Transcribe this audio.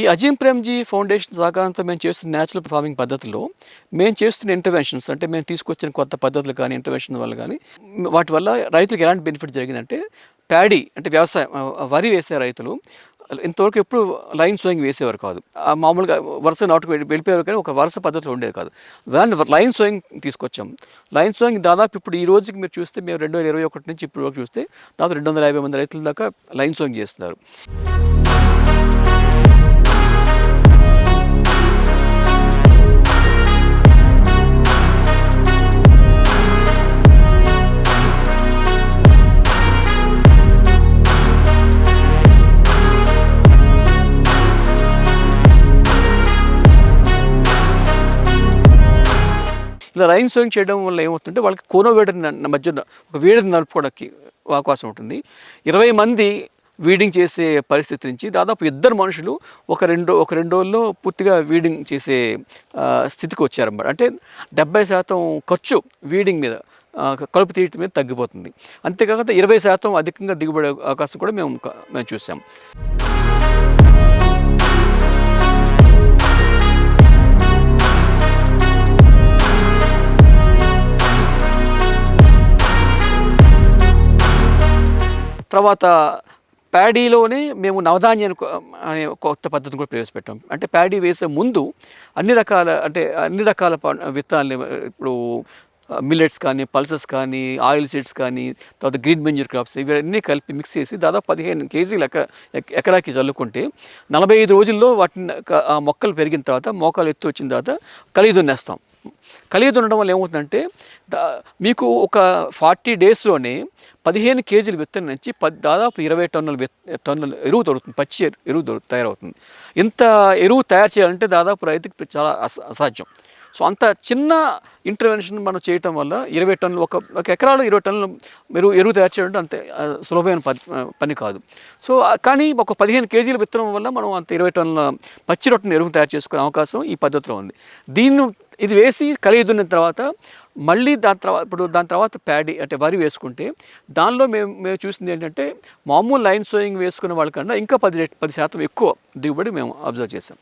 ఈ అజీం ప్రేమ్జీ ఫౌండేషన్ సహకారంతో మేము చేస్తున్న న్యాచురల్ ఫార్మింగ్ పద్ధతిలో మేము చేస్తున్న ఇంటర్వెన్షన్స్ అంటే మేము తీసుకొచ్చిన కొత్త పద్ధతులు కానీ ఇంటర్వెన్షన్ వల్ల కానీ వాటి వల్ల రైతులకు ఎలాంటి బెనిఫిట్ జరిగిందంటే ప్యాడీ అంటే వ్యవసాయం వరి వేసే రైతులు ఇంతవరకు ఎప్పుడు లైన్ సోయింగ్ వేసేవారు కాదు. ఆ మామూలుగా వరుస నాటుకు వెళ్ళిపోయేవారు వెళ్ళిపోయారు కానీ ఒక వరుస పద్ధతిలో ఉండేది కాదు. దాన్ని లైన్ సోయింగ్ తీసుకొచ్చాం. లైన్ సోయింగ్ దాదాపు ఇప్పుడు ఈ రోజుకి మీరు చూస్తే మేము రెండు వేల ఇరవై ఒకటి నుంచి ఇప్పుడు వరకు చూస్తే దాదాపు రెండు వందల యాభై మంది రైతుల దాకా లైన్ సోయింగ్ చేస్తున్నారు. ఇలా లైన్ సోయింగ్ చేయడం వల్ల ఏమవుతుందంటే వాళ్ళకి కోనో వేడిని న- మధ్య ఒక వేడిని నలుపుకోవడానికి అవకాశం ఉంటుంది. ఇరవై మంది వీడింగ్ చేసే పరిస్థితి నుంచి దాదాపు ఇద్దరు మనుషులు ఒక రెండు ఒక రెండు రోజుల్లో పూర్తిగా వీడింగ్ చేసే స్థితికి వచ్చారన్నమాట. అంటే డెబ్బై శాతం ఖర్చు వీడింగ్ మీద కలుపు తీయటం మీద తగ్గిపోతుంది. అంతేకాకుండా ఇరవై శాతం అధికంగా దిగుబడే అవకాశం కూడా మేము మేము చూసాం. తర్వాత ప్యాడీలోనే మేము నవధాన్యాన్ని అనే కొత్త పద్ధతిని కూడా ప్రవేశపెట్టాం. అంటే ప్యాడీ వేసే ముందు అన్ని రకాల అంటే అన్ని రకాల విత్తనాలు ఇప్పుడు మిల్లెట్స్ కానీ పల్సెస్ కానీ ఆయిల్ సీడ్స్ కానీ తర్వాత గ్రీన్ మెంజర్ క్రాప్స్ ఇవన్నీ కలిపి మిక్స్ చేసి దాదాపు పదిహేను కేజీలు ఎక ఎకరాకి చల్లుకుంటే నలభై ఐదు రోజుల్లో వాటిని ఆ మొక్కలు పెరిగిన తర్వాత మోకాలు ఎత్తు వచ్చిన తర్వాత కలిగి దున్నేస్తాం కలిగి దున్నడం వల్ల ఏమవుతుందంటే దా- మీకు ఒక ఫార్టీ డేస్లోనే పదిహేను కేజీల విత్తనం నుంచి పది దాదాపు ఇరవై టన్నుల టన్నుల ఎరువు దొరుకుతుంది పచ్చి ఎరు- ఎరువు దొరు తయారవుతుంది. ఇంత ఎరువు తయారు చేయాలంటే దాదాపు రైతుకి చాలా అస అసాధ్యం. సో అంత చిన్న ఇంటర్వెన్షన్ మనం చేయటం వల్ల ఇరవై టన్నులు ఒక ఒక ఎకరాలు ఇరవై టన్నులు ఎరువు ఎరువు తయారు చేయడం అంత అంతే సులభమైన పని పని కాదు. సో కానీ ఒక పదిహేను కేజీల విత్తనం వల్ల మనం అంత ఇరవై టన్నుల పచ్చి రొట్టెను ఎరువు తయారు చేసుకునే అవకాశం ఈ పద్ధతిలో ఉంది. దీన్ని ఇది వేసి కలిగి దున్నిన తర్వాత మళ్ళీ దాని తర్వాత ఇప్పుడు దాని తర్వాత ప్యాడీ అంటే వరి వేసుకుంటే దానిలో మేము మేము చూసింది ఏంటంటే మామూలు లైన్ సోయింగ్ వేసుకునే వాళ్ళకన్నా ఇంకా పది పది శాతం ఎక్కువ దిగుబడి మేము అబ్జర్వ్ చేసాం